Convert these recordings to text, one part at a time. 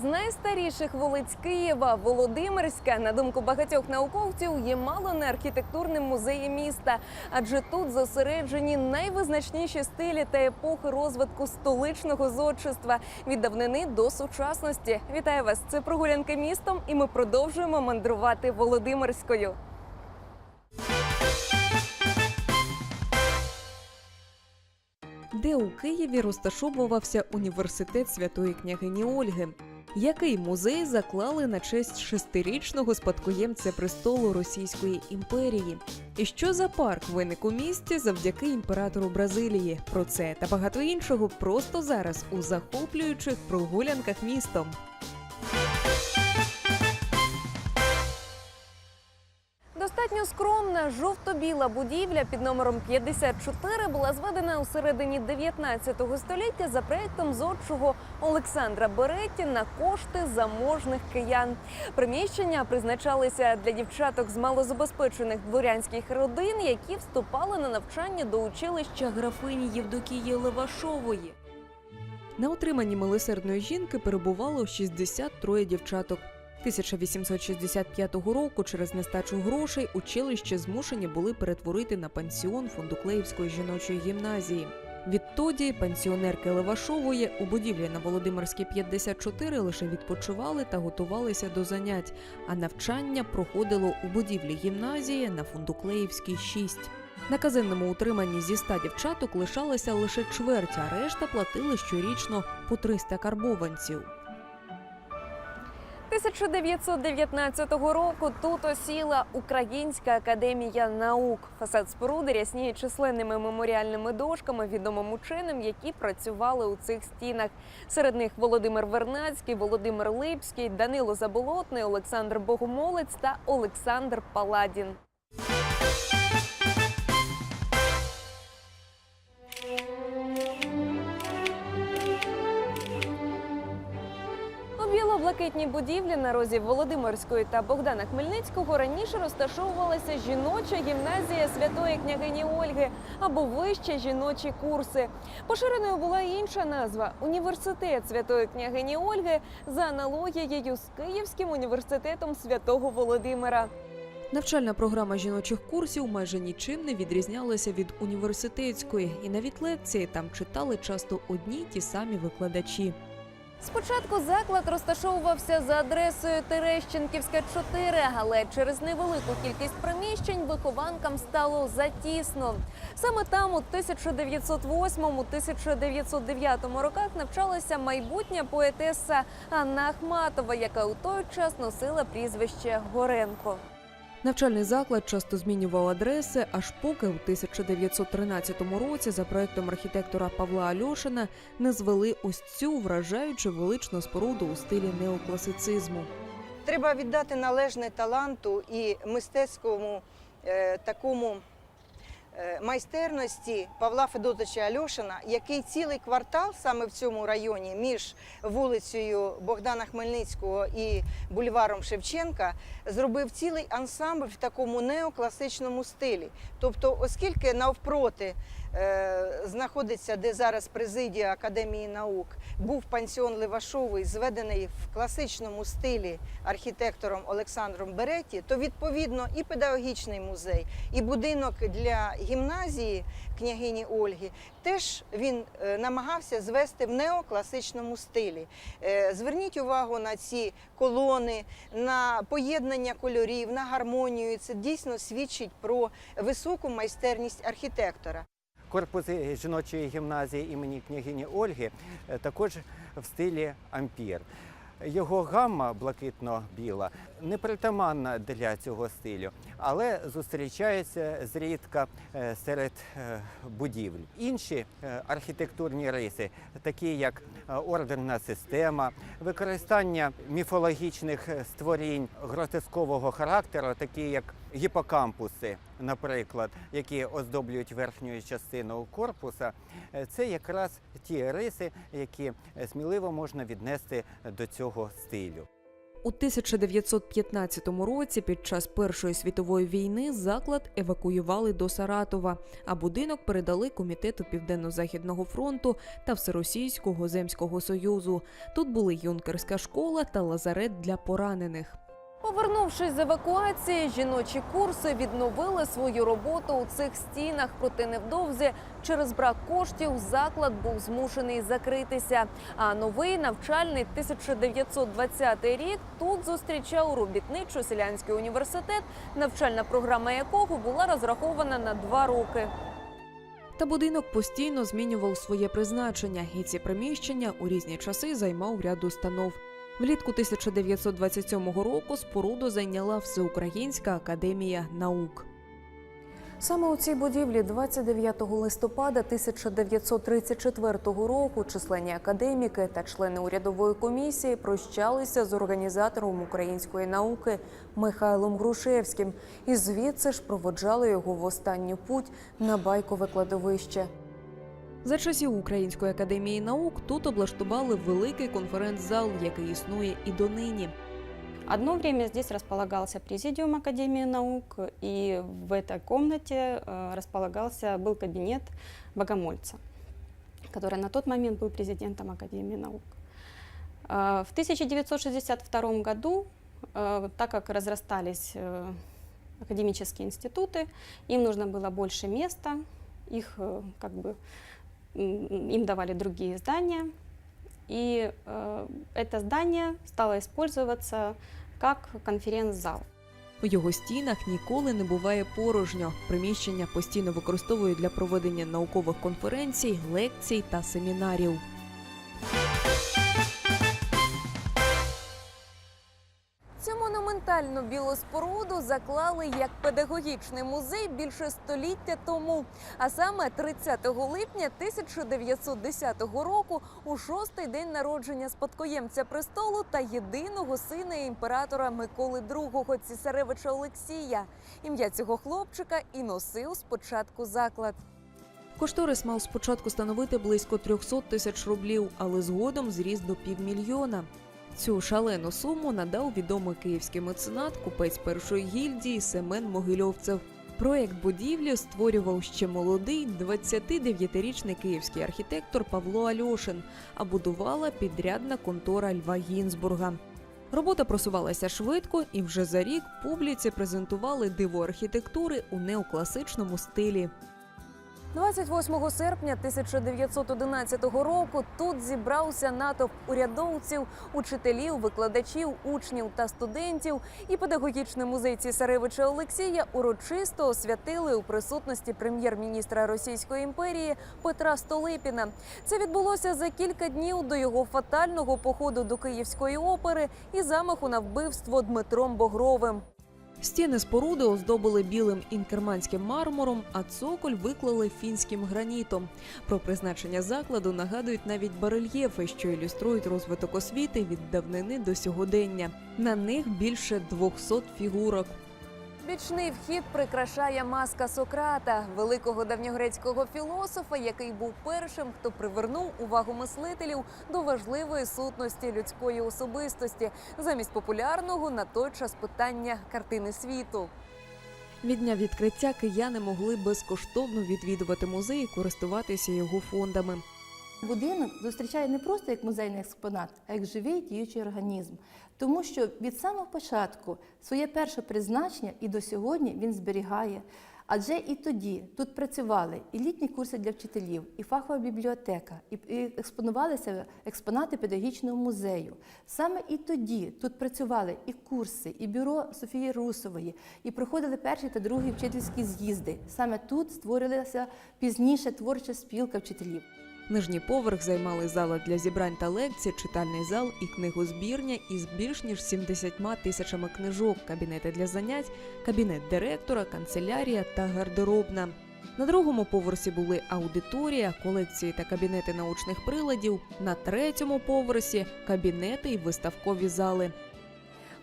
з найстаріших вулиць Києва, Володимирська, на думку багатьох науковців, є мало не архітектурним музеєм міста, адже тут зосереджені найвизначніші стилі та епохи розвитку столичного зодчества від давнини до сучасності. Вітаю вас! Це прогулянки містом, і ми продовжуємо мандрувати Володимирською. Де у Києві розташовувався університет святої княгині Ольги? Який музей заклали на честь шестирічного спадкоємця престолу Російської імперії? І що за парк виник у місті завдяки імператору Бразилії? Про це та багато іншого просто зараз у захоплюючих прогулянках містом. Достатньо скромна жовто-біла будівля під номером 54 була зведена у середині 19 століття за проектом зодчого Олександра Беретті на кошти заможних киян. Приміщення призначалися для дівчаток з малозабезпечених дворянських родин, які вступали на навчання до училища графині Євдокії Левашової. На утриманні милосердної жінки перебувало 63 дівчаток. 1865 року через нестачу грошей училище змушені були перетворити на пансіон Фундуклеївської жіночої гімназії. Відтоді пенсіонерки Левашової у будівлі на Володимирській 54 лише відпочивали та готувалися до занять, а навчання проходило у будівлі гімназії на Фундуклеївській 6. На казенному утриманні зі 100 дівчаток лишалася лише чверть, а решта платили щорічно по 300 карбованців. 1919 року тут осіла Українська академія наук. Фасад споруди рясніє численними меморіальними дошками відомим ученим, які працювали у цих стінах. Серед них Володимир Вернацький, Володимир Липський, Данило Заболотний, Олександр Богомолець та Олександр Паладін. У біло-блакитній будівлі на розі Володимирської та Богдана Хмельницького раніше розташовувалася жіноча гімназія святої княгині Ольги або вищі жіночі курси. Поширеною була інша назва університет святої княгині Ольги за аналогією з Київським університетом святого Володимира. Навчальна програма жіночих курсів майже нічим не відрізнялася від університетської, і навіть лекції там читали часто одні й ті самі викладачі. Спочатку заклад розташовувався за адресою Терещенківська 4, але через невелику кількість приміщень вихованкам стало затісно. Саме там у 1908-1909 роках навчалася майбутня поетеса Анна Ахматова, яка у той час носила прізвище Горенко. Навчальний заклад часто змінював адреси, аж поки у 1913 році за проектом архітектора Павла Альошина не звели ось цю вражаючу величну споруду у стилі неокласицизму. Треба віддати належне таланту і мистецькому е, такому майстерності Павла Федотовича Альошина, який цілий квартал саме в цьому районі між вулицею Богдана Хмельницького і бульваром Шевченка зробив цілий ансамбль в такому неокласичному стилі. Тобто, оскільки навпроти е, знаходиться, де зараз президія Академії наук, був пансіон Левашовий, зведений в класичному стилі архітектором Олександром Береті, то відповідно і педагогічний музей, і будинок для гімназії княгині Ольги теж він е, намагався звести в неокласичному стилі. Е, Зверніть увагу на ці колони, на поєднання кольорів, на гармонію. Це дійсно свідчить про високу майстерність архітектора. Корпус жіночої гімназії імені княгині Ольги е, також в стилі ампір. Його гамма блакитно-біла не притаманна для цього стилю, але зустрічається зрідка е, серед е, будівель. Інші е, архітектурні риси, такі як ордерна система, використання міфологічних створінь гротескового характеру, такі як гіпокампуси, наприклад, які оздоблюють верхню частину корпуса, це якраз ті риси, які сміливо можна віднести до цього стилю. У 1915 році під час Першої світової війни заклад евакуювали до Саратова, а будинок передали комітету Південно-Західного фронту та Всеросійського земського союзу. Тут були юнкерська школа та лазарет для поранених. Повернувшись з евакуації, жіночі курси відновили свою роботу у цих стінах. Проте невдовзі через брак коштів заклад був змушений закритися. А новий навчальний 1920 рік тут зустрічав робітничо-селянський університет, навчальна програма якого була розрахована на два роки. Та будинок постійно змінював своє призначення, і ці приміщення у різні часи займав ряд установ. Влітку 1927 року споруду зайняла Всеукраїнська академія наук. Саме у цій будівлі 29 листопада 1934 року численні академіки та члени урядової комісії прощалися з організатором української науки Михайлом Грушевським і звідси ж проводжали його в останню путь на байкове кладовище. За часів Української академії наук тут облаштували великий конференц-зал, який існує і донині. Одно время здесь располагался президиум Академии наук, и в этой комнате э, располагался, был кабинет Богомольца, который на тот момент был президентом Академии наук. Э, В 1962 году, э, так как разрастались э, академические институты, им нужно было больше места, их э, как бы м, им давали другие здания, и э, это здание стало использоваться как конференц-зал. У його стінах ніколи не буває порожньо. Приміщення постійно використовують для проведення наукових конференцій, лекцій та семінарів. Монументальну білу споруду заклали як педагогічний музей більше століття тому. А саме 30 липня 1910 року, у шостий день народження спадкоємця престолу та єдиного сина імператора Миколи II Цісаревича Олексія. Ім'я цього хлопчика і носив спочатку заклад. Кошторис мав спочатку становити близько 300 тисяч рублів, але згодом зріс до півмільйона. Цю шалену суму надав відомий київський меценат, купець першої гільдії Семен Могильовцев. Проект будівлі створював ще молодий 29-річний київський архітектор Павло Альошин, а будувала підрядна контора Льва Гінзбурга. Робота просувалася швидко, і вже за рік публіці презентували диво архітектури у неокласичному стилі. 28 серпня 1911 року тут зібрався натовп урядовців, учителів, викладачів, учнів та студентів. І педагогічний музей цісаревича Олексія урочисто освятили у присутності прем'єр-міністра Російської імперії Петра Столипіна. Це відбулося за кілька днів до його фатального походу до Київської опери і замаху на вбивство Дмитром Богровим. Стіни споруди оздобили білим інкерманським мармуром, а цоколь виклали фінським гранітом. Про призначення закладу нагадують навіть барельєфи, що ілюструють розвиток освіти від давнини до сьогодення. На них більше 200 фігурок. Бічний вхід прикрашає маска Сократа, великого давньогрецького філософа, який був першим, хто привернув увагу мислителів до важливої сутності людської особистості замість популярного на той час питання картини світу. Від дня відкриття кияни могли безкоштовно відвідувати музей і користуватися його фондами. Будинок зустрічає не просто як музейний експонат, а як живий діючий організм. Тому що від самого початку своє перше призначення і до сьогодні він зберігає. Адже і тоді тут працювали і літні курси для вчителів, і фахова бібліотека, і експонувалися експонати педагогічного музею. Саме і тоді тут працювали і курси, і бюро Софії Русової, і проходили перші та другі вчительські з'їзди. Саме тут створилася пізніше творча спілка вчителів. Нижній поверх займали зала для зібрань та лекцій, читальний зал і книгозбірня із більш ніж 70 тисячами книжок, кабінети для занять, кабінет директора, канцелярія та гардеробна. На другому поверсі були аудиторія, колекції та кабінети научних приладів. На третьому поверсі кабінети й виставкові зали.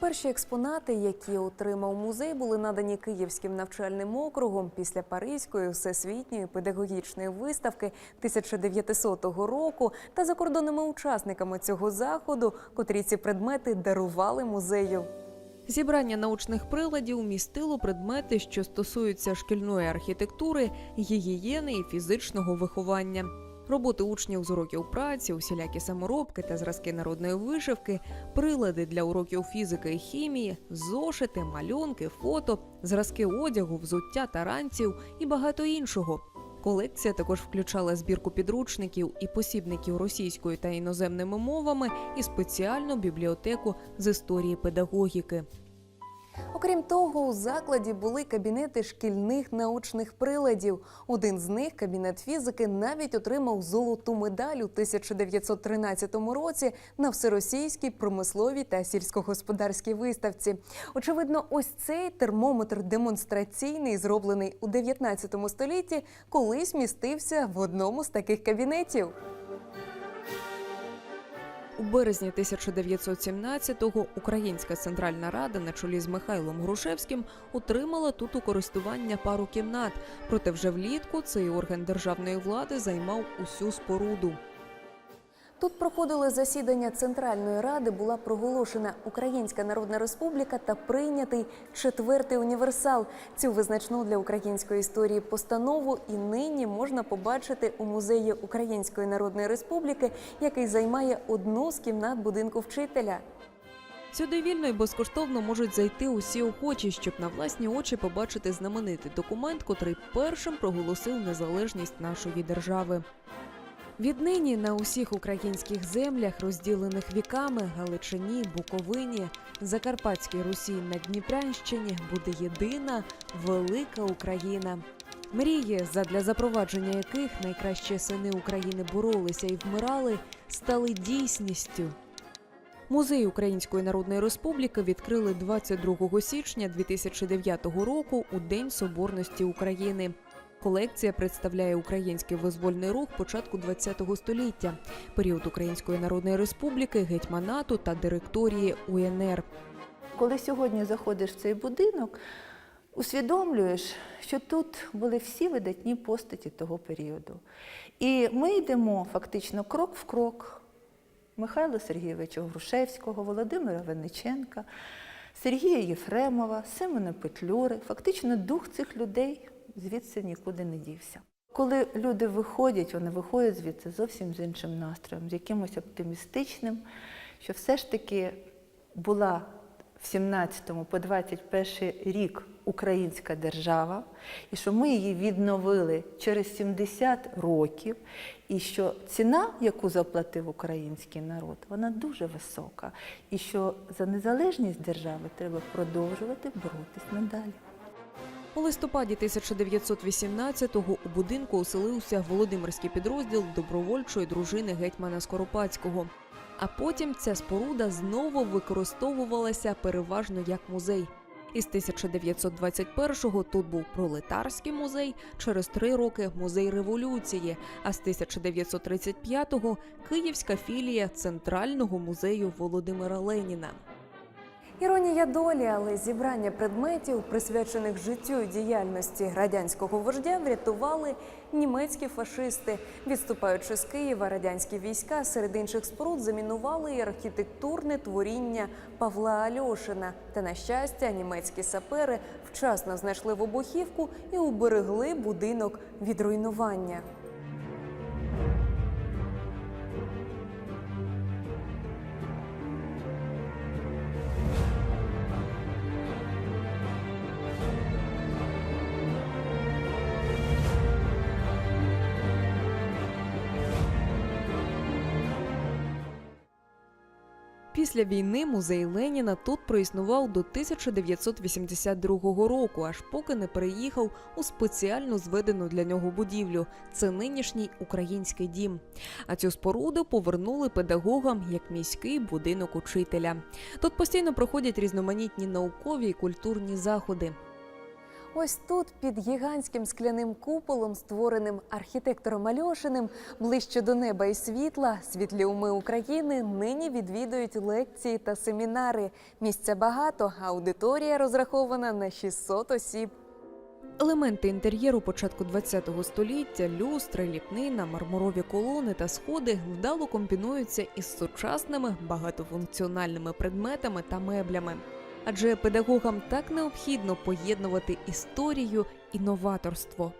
Перші експонати, які отримав музей, були надані Київським навчальним округом після Паризької всесвітньої педагогічної виставки 1900 року та закордонними учасниками цього заходу, котрі ці предмети дарували музею. Зібрання научних приладів містило предмети, що стосуються шкільної архітектури, гігієни і фізичного виховання. Роботи учнів з уроків праці, усілякі саморобки та зразки народної вишивки, прилади для уроків фізики і хімії, зошити, малюнки, фото, зразки одягу, взуття таранців і багато іншого. Колекція також включала збірку підручників і посібників російською та іноземними мовами і спеціальну бібліотеку з історії педагогіки. Окрім того, у закладі були кабінети шкільних научних приладів. Один з них, кабінет фізики, навіть отримав золоту медаль у 1913 році на всеросійській промисловій та сільськогосподарській виставці. Очевидно, ось цей термометр демонстраційний, зроблений у 19 столітті, колись містився в одному з таких кабінетів. У березні 1917-го Українська Центральна Рада на чолі з Михайлом Грушевським отримала тут у користування пару кімнат. Проте вже влітку цей орган державної влади займав усю споруду. Тут проходили засідання Центральної Ради, була проголошена Українська Народна Республіка та прийнятий четвертий універсал. Цю визначну для української історії постанову і нині можна побачити у музеї Української Народної Республіки, який займає одну з кімнат будинку вчителя. Сюди вільно і безкоштовно можуть зайти усі охочі, щоб на власні очі побачити знаменитий документ, котрий першим проголосив незалежність нашої держави. Віднині на усіх українських землях, розділених віками Галичині, Буковині, Закарпатській Русі на Дніпрянщині, буде єдина велика Україна. Мрії, задля запровадження яких найкращі сини України боролися і вмирали, стали дійсністю. Музей Української Народної Республіки відкрили 22 січня 2009 року у День Соборності України. Колекція представляє український визвольний рух початку ХХ століття, період Української Народної Республіки, гетьманату та директорії УНР. Коли сьогодні заходиш в цей будинок, усвідомлюєш, що тут були всі видатні постаті того періоду. І ми йдемо фактично крок в крок Михайла Сергійовича Грушевського, Володимира Винниченка, Сергія Єфремова, Симона Петлюри. Фактично дух цих людей звідси нікуди не дівся. Коли люди виходять, вони виходять звідси зовсім з іншим настроєм, з якимось оптимістичним, що все ж таки була в 17 по 21 рік українська держава, і що ми її відновили через 70 років, і що ціна, яку заплатив український народ, вона дуже висока, і що за незалежність держави треба продовжувати боротись надалі. У листопаді 1918-го у будинку оселився Володимирський підрозділ добровольчої дружини гетьмана Скоропадського. А потім ця споруда знову використовувалася переважно як музей. Із 1921-го тут був пролетарський музей, через три роки музей революції. А з 1935-го київська філія Центрального музею Володимира Леніна. Іронія долі, але зібрання предметів, присвячених життю і діяльності радянського вождя, врятували німецькі фашисти. Відступаючи з Києва, радянські війська серед інших споруд замінували і архітектурне творіння Павла Альошина. Та на щастя, німецькі сапери вчасно знайшли вибухівку і уберегли будинок від руйнування. Після війни музей Леніна тут проіснував до 1982 року, аж поки не переїхав у спеціально зведену для нього будівлю. Це нинішній український дім. А цю споруду повернули педагогам як міський будинок учителя. Тут постійно проходять різноманітні наукові і культурні заходи. Ось тут, під гігантським скляним куполом, створеним архітектором Альошиним, ближче до неба і світла, світлі уми України нині відвідують лекції та семінари. Місця багато, аудиторія розрахована на 600 осіб. Елементи інтер'єру початку ХХ століття, люстри, ліпнина, мармурові колони та сходи вдало комбінуються із сучасними багатофункціональними предметами та меблями адже педагогам так необхідно поєднувати історію і новаторство.